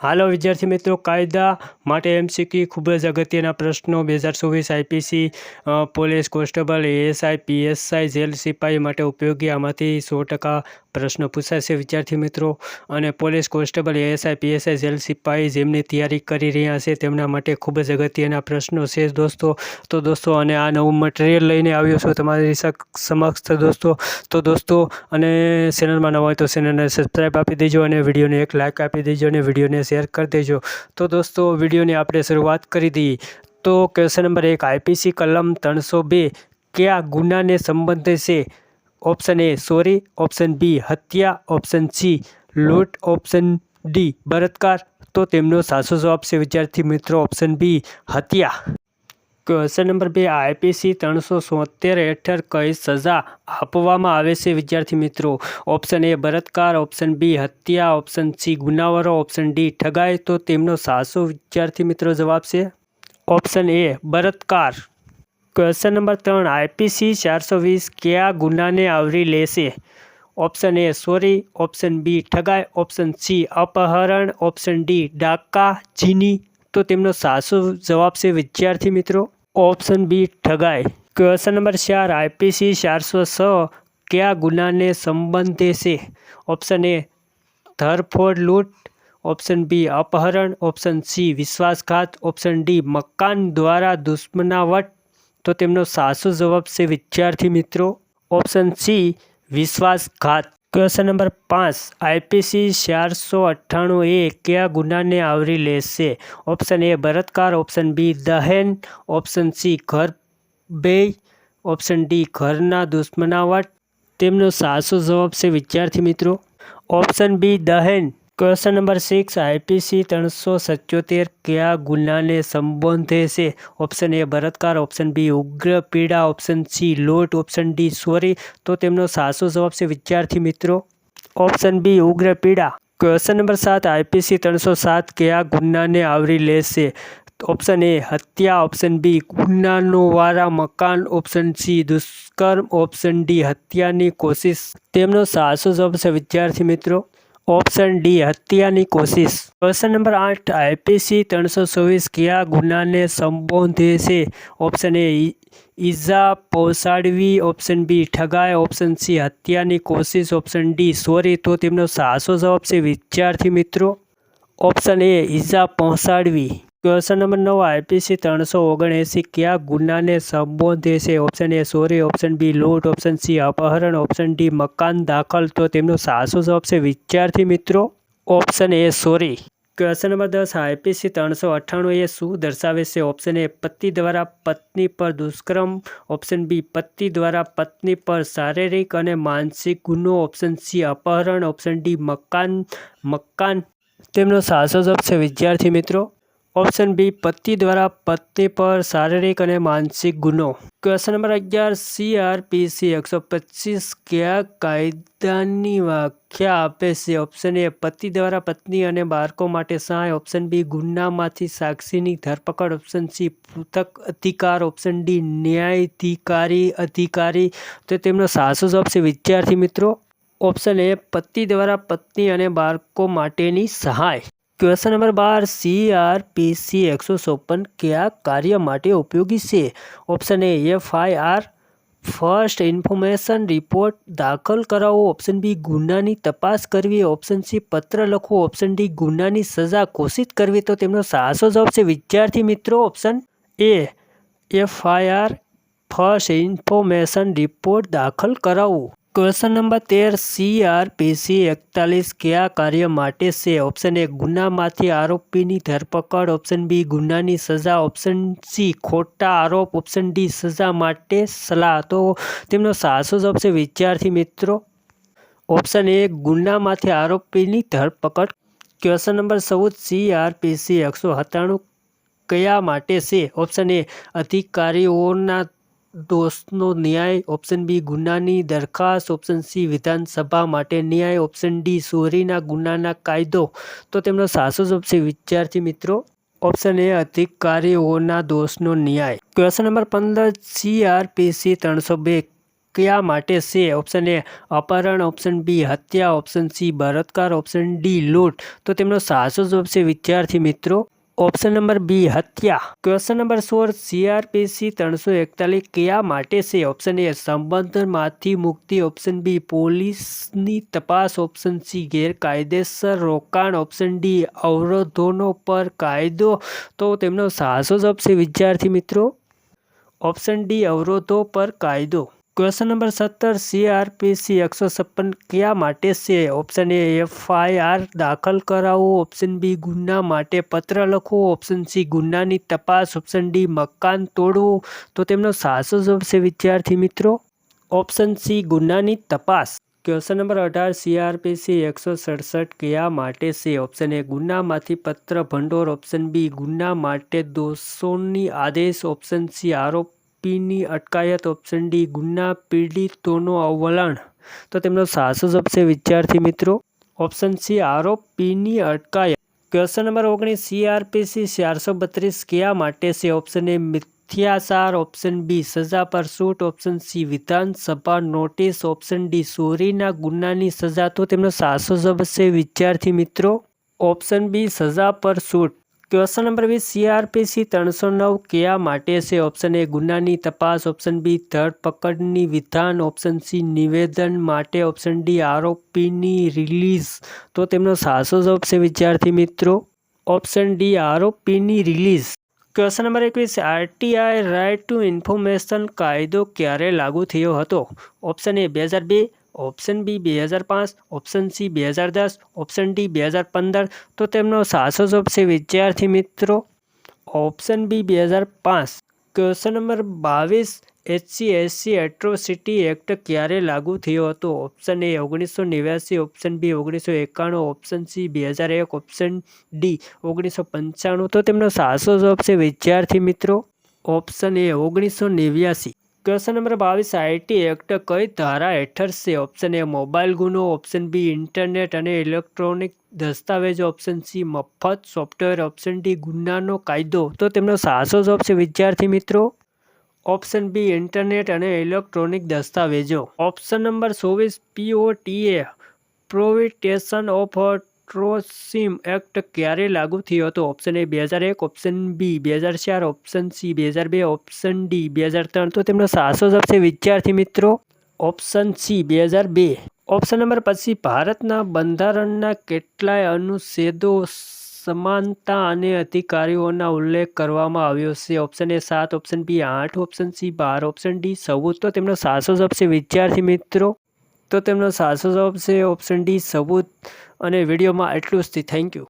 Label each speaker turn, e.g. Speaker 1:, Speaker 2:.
Speaker 1: હાલો વિદ્યાર્થી મિત્રો, કાયદા માટે એમસીક્યુ ખૂબ જ અગત્યના પ્રશ્નો. બે હજાર ચોવીસ IPC police constable ASI PSI jail સિપાહી માટે ઉપયોગી. આમાંથી સો ટકા પ્રશ્નો પૂછાશે વિદ્યાર્થી મિત્રો. અને police constable ASI, PSI jail સિપાહી જેમની તૈયારી કરી રહ્યા છે તેમના માટે ખૂબ જ અગત્યના પ્રશ્નો છે દોસ્તો. તો દોસ્તો, અને આ નવું મટીરિયલ લઈને આવ્યો છું તમારી સમક્ષ દોસ્તો. તો દોસ્તો, અને ચેનલમાં નવા હોય તો ચેનલને સબસ્ક્રાઈબ આપી દેજો અને વિડીયોને એક લાઇક આપી દેજો અને વિડીયોને શેર કરી દેજો. તો દોસ્તો, વિડીયોની આપણે શરૂઆત કરી દઈએ. તો ક્વેશ્ચન નંબર એક આઈપીસી કલમ ત્રણસો બે, કયા ગુનાને સંબંધે છે? Option A sorry, option B હત્યા, ઓપ્શન સી લૂંટ, ઓપ્શન ડી બળાત્કાર. તો તેમનો સાચો જવાબ છે વિદ્યાર્થી મિત્રો, ઓપ્શન બી હત્યા. ક્વેશ્ચન નંબર બે આઈપીસી ત્રણસો સોતેર હેઠળ કઈ સજા આપવામાં આવે છે વિદ્યાર્થી મિત્રો? ઓપ્શન એ બળાત્કાર, ઓપ્શન બી હત્યા, ઓપ્શન સી ગુનાવારો, ઓપ્શન ડી ઠગાઈ. તો તેમનો સાચો વિદ્યાર્થી મિત્રો જવાબ છે ઓપ્શન એ બળાત્કાર. ક્વેશ્ચન નંબર ત્રણ આઈપીસી ચારસો વીસ કયા ગુનાને આવરી લેશે? Option A sorry, option B ઠગાઈ, option C અપહરણ, ઓપ્શન ડી ડાકા જીની તો તેમનો સાચો જવાબ છે વિદ્યાર્થી મિત્રો ઓપ્શન બી ઠગાઈ. ક્વેશ્ચન નંબર ચાર આઈપીસી ચારસો છ કયા ગુનાને સંબંધે છે? ઓપ્શન એ ધરફોડ લૂંટ, ઓપ્શન બી અપહરણ, ઓપ્શન સી વિશ્વાસઘાત, ઓપ્શન ડી મકાન દ્વારા દુશ્મનાવટ તો તેમનો સાચો જવાબ છે વિદ્યાર્થી મિત્રો ઓપ્શન સી વિશ્વાસઘાત. ક્વેશ્ચન નંબર પાંચ, આઈપીસી ચારસો અઠ્ઠાણું એ કયા ગુનાને આવરી લેશે? ઓપ્શન એ બળાત્કાર, ઓપ્શન બી દહેન, ઓપ્શન સી ઘર બે ઓપ્શન ડી ઘરના દુશ્મનાવટ. તેમનો સાચો જવાબ છે વિદ્યાર્થી મિત્રો ઓપ્શન બી દહેન. ક્વેશ્ચન નંબર સિક્સ આઈપીસી ત્રણસો સત્યોતેર કયા ગુનાને સંબોધે છે? ઓપ્શન એ બળાત્કાર. ઓપ્શન બી ઉગ્ર પીડા. ઓપ્શન સી લોટ. ઓપ્શન ડી સોરી. તો તેમનો સાચો જવાબ છે વિદ્યાર્થી મિત્રો. ઓપ્શન બી ઉગ્ર પીડા. ક્વેશ્ચન નંબર સાત આઈપીસી ત્રણસો સાત કયા ગુનાને આવરી લેશે ઓપ્શન એ હત્યા. ઓપ્શન બી ગુનાનો વારા મકાન. ઓપ્શન સી દુષ્કર્મ. ઓપ્શન ડી હત્યાની કોશિશ. તેમનો સાચો જવાબ છે વિદ્યાર્થી મિત્રો. ઓપ્શન ડી, હત્યાની કોશિશ. ક્વેશ્ચન નંબર આઠ, આઈપીસી ત્રણસો ચોવીસ કયા ગુનાને સંબોધે છે? ઓપ્શન એ ઈજા પહોંચાડવી. ઓપ્શન બી ઠગાય ઓપ્શન સી, હત્યાની કોશિશ. ઓપ્શન ડી, સોરી. તો તેમનો સાચો જવાબ છે વિદ્યાર્થી મિત્રો. ઓપ્શન એ, ઈજા પહોંચાડવી. ક્વેશ્ચન નંબર નવ આઈપીસી ત્રણસો ઓગણએંસી, કયા ગુનાને સંબોધે છે? ઓપ્શન એ ચોરી ઓપ્શન બી લૂંટ ઓપ્શન સી અપહરણ. ઓપ્શન ડી મકાન દાખલ. તો તેમનો સાચો જવાબ છે વિદ્યાર્થી મિત્રો. ઓપ્શન એ ચોરી ક્વેશ્ચન નંબર દસ આઈપીસી ત્રણસો અઠ્ઠાણું એ શું દર્શાવે છે? ઓપ્શન એ પતિ દ્વારા પત્ની પર દુષ્કર્મ. ઓપ્શન બી પતિ દ્વારા પત્ની પર શારીરિક અને માનસિક ગુનો. ઓપ્શન સી અપહરણ. ઓપ્શન ડી મકાન. મકાન. તેમનો સાચો જવાબ વિદ્યાર્થી મિત્રો. ઓપ્શન બી, પતિ દ્વારા પત્ની પર શારીરિક અને માનસિક ગુનો. ક્વેશ્ચન નંબર અગિયાર સીઆરપીસી એકસો પચીસ કયા કાયદાની વ્યાખ્યા આપે છે? ઓપ્શન એ, પતિ દ્વારા પત્ની અને બાળકો માટે સહાય. ઓપ્શન બી, ગુનામાંથી સાક્ષીની ધરપકડ. ઓપ્શન સી, પૃથક અધિકાર. ઓપ્શન ડી, ન્યાયાધિકારી અધિકારી. તો તેમનો સાચો જવાબ વિદ્યાર્થી મિત્રો. ઓપ્શન એ, પતિ દ્વારા પત્ની અને બાળકો માટેની સહાય. ક્વેશ્ચન નંબર બાર સીઆરપીસી એકસો ચોપન કયા કાર્ય માટે ઉપયોગી છે? Option A FIR first information report દાખલ કરાવવો ઓપ્શન બી ગુનાની તપાસ કરવી. ઓપ્શન સી પત્ર લખવો ઓપ્શન ડી ગુનાની સજા ઘોષિત કરવી. તો તેમનો સાહસો જવાબ છે વિદ્યાર્થી મિત્રો. Option A FIR first information report દાખલ કરાવવું ક્વેશ્ચન નંબર તેર સીઆરપીસી એકતાલીસ, કયા કાર્ય માટે છે? ઓપ્શન એ ગુનામાંથી આરોપીની ધરપકડ. ઓપ્શન બી ગુનાની સજા. ઓપ્શન સી ખોટા આરોપ. ઓપ્શન ડી સજા માટે સલાહ. તો તેમનો સાચો જવાબ છે વિદ્યાર્થી મિત્રો. ઓપ્શન એ ગુનામાંથી આરોપીની ધરપકડ. ક્વેશ્ચન નંબર ચૌદ સીઆરપીસી એકસો સત્તાણું કયા માટે છે? ઓપ્શન એ અધિકારીઓના દોષનો ન્યાય ઓપ્શન બી ગુનાની દરખાસ્ત ઓપ્શન સી વિધાનસભા માટે ન્યાય ઓપ્શન ડી ચોરીના ગુનાના કાયદો. તો તેમનો સાચો જવાબ છે વિદ્યાર્થી મિત્રો ઓપ્શન એ અધિકારીઓના દોષનો ન્યાય. ક્વેશ્ચન નંબર પંદર સીઆરપીસી ત્રણસો બે. કયા માટે છે ઓપ્શન એ અપહરણ ઓપ્શન બી હત્યા ઓપ્શન સી બળાત્કાર ઓપ્શન ડી લૂંટ. તો તેમનો સાચો જવાબ છે વિદ્યાર્થી મિત્રો ઓપ્શન નંબર બી, હત્યા. ક્વેશ્ચન નંબર સોળ સીઆરપીસી ત્રણસો એકતાલીસ કયા માટે છે? ઓપ્શન એ સંબંધમાંથી મુક્તિ. ઓપ્શન બી, પોલીસની તપાસ. ઓપ્શન સી, ગેરકાયદેસર રોકાણ. ઓપ્શન ડી, અવરોધોનો પર કાયદો. તો તેમનો સાહસો જવાબ છે વિદ્યાર્થી મિત્રો. ઓપ્શન ડી, અવરોધો પર કાયદો. ક્વેશ્ચન નંબર સત્તર સીઆરપીસી એકસો છપ્પન કયા માટે છે ઓપ્શન એ એફઆઈઆર દાખલ કરાવો. ઓપ્શન બી ગુના માટે પત્ર લખવો ઓપ્શન સી ગુનાની તપાસ. ઓપ્શન ડી મકાન તોડવું તો તેમનો સાચો જવાબ છે, વિદ્યાર્થી મિત્રો. ઓપ્શન સી ગુનાની તપાસ. ક્વેશ્ચન નંબર અઢાર સીઆરપીસી એકસો સડસઠ કયા માટે છે ઓપ્શન એ ગુનામાંથી પત્ર ભંડોર. ઓપ્શન બી ગુના માટે દોષોની આદેશ. ઓપ્શન સી આરોપીની અટકાયત ઓપ્શન ડી ગુના પીડિતોનો અવલણ. તો તેમનો સાચો જવાબ વિદ્યાર્થી મિત્રો. ઓપ્શન સી આરોપીની અટકાયત. ક્વેશ્ચન નંબર ઓગણીસ સીઆરપીસી ચારસો બત્રીસ કયા માટે છે? ઓપ્શન એ મિથ્યાચાર. ઓપ્શન બી સજા પર શૂટ ઓપ્શન સી વિધાનસભા નોટિસ ઓપ્શન ડી ચોરીના ગુનાની સજા. તો તેમનો સાચો જવાબ વિદ્યાર્થી મિત્રો. ઓપ્શન બી સજા પર છૂટ ક્વેશ્ચન નંબર વીસ સીઆરપીસી ત્રણસો નવ કયા માટે છે? ઓપ્શન એ ગુનાની તપાસ. ઓપ્શન બી ધરપકડની વિધાન. ઓપ્શન સી નિવેદન માટે. ઓપ્શન ડી આરોપીની રિલીઝ તો તેમનો સાચો જવાબ છે, વિદ્યાર્થી મિત્રો. ઓપ્શન ડી આરોપીની રિલીઝ ક્વેશ્ચન નંબર એકવીસ આરટીઆઈ રાઇટ ટુ ઇન્ફોર્મેશન કાયદો ક્યારે લાગુ થયો હતો? ઓપ્શન એ બે હજાર બે. ઓપ્શન બી બે હજાર પાંચ, ઓપ્શન સી બે હજાર દસ, ઓપ્શન ડી બે હજાર પંદર. તો તેમનો સાચો જવાબ છે વિદ્યાર્થી મિત્રો ઓપ્શન બી બે હજાર પાંચ. ક્વેશ્ચન નંબર બાવીસ, એચસી, એસસી, એટ્રોસિટી એક્ટ ક્યારે લાગુ થયો હતો? ઓપ્શન એ ઓગણીસો નેવ્યાસી, ઓપ્શન બી ઓગણીસો એકાણું, ઓપ્શન સી બે હજાર એક, ઓપ્શન ડી ઓગણીસો પંચાણું. તો તેમનો સાચો જવાબ છે વિદ્યાર્થી મિત્રો ઓપ્શન એ ઓગણીસો નેવ્યાસી. ક્વેશ્ચન નંબર બાવીસ આઈટી એક્ટ કઈ ધારા હેઠળ છે? ઓપ્શન એ મોબાઈલ ગુનો. ઓપ્શન બી ઇન્ટરનેટ અને ઇલેક્ટ્રોનિક દસ્તાવેજો. ઓપ્શન સી મફત સોફ્ટવેર ઓપ્શન ડી ગુનાનો કાયદો. તો તેમનો સાચો જવાબ છે વિદ્યાર્થી મિત્રો. ઓપ્શન બી ઇન્ટરનેટ અને ઇલેક્ટ્રોનિક દસ્તાવેજો. ઓપ્શન નંબર ચોવીસ પીઓટીએ પ્રોવિટેશન ઓફ ટ્રોસિમ એક્ટ ક્યારે લાગુ થયો હતો? ઓપ્શન એ બે હજાર એક ઓપ્શન બી બે હજાર ચાર ઓપ્શન સી બે હજાર બે ઓપ્શન ડી બે હજાર ત્રણ. તો તેમનો સાસો છે વિદ્યાર્થી મિત્રો ઓપ્શન સી બે હજાર બે. ઓપ્શન નંબર પછી ભારતના બંધારણના કેટલાય અનુચ્છેદો સમાનતા અને અધિકારીઓના ઉલ્લેખ કરવામાં આવ્યો છે. ઓપ્શન એ સાત ઓપ્શન બી આઠ ઓપ્શન સી બાર ઓપ્શન ડી ચૌદ. તો તેમનો સાસો જવાબ છે વિદ્યાર્થી મિત્રો તો તેમનો સાચો જવાબ છે ઓપ્શન ડી સબૂત. અને વિડીયોમાં એટલું જ. Thank you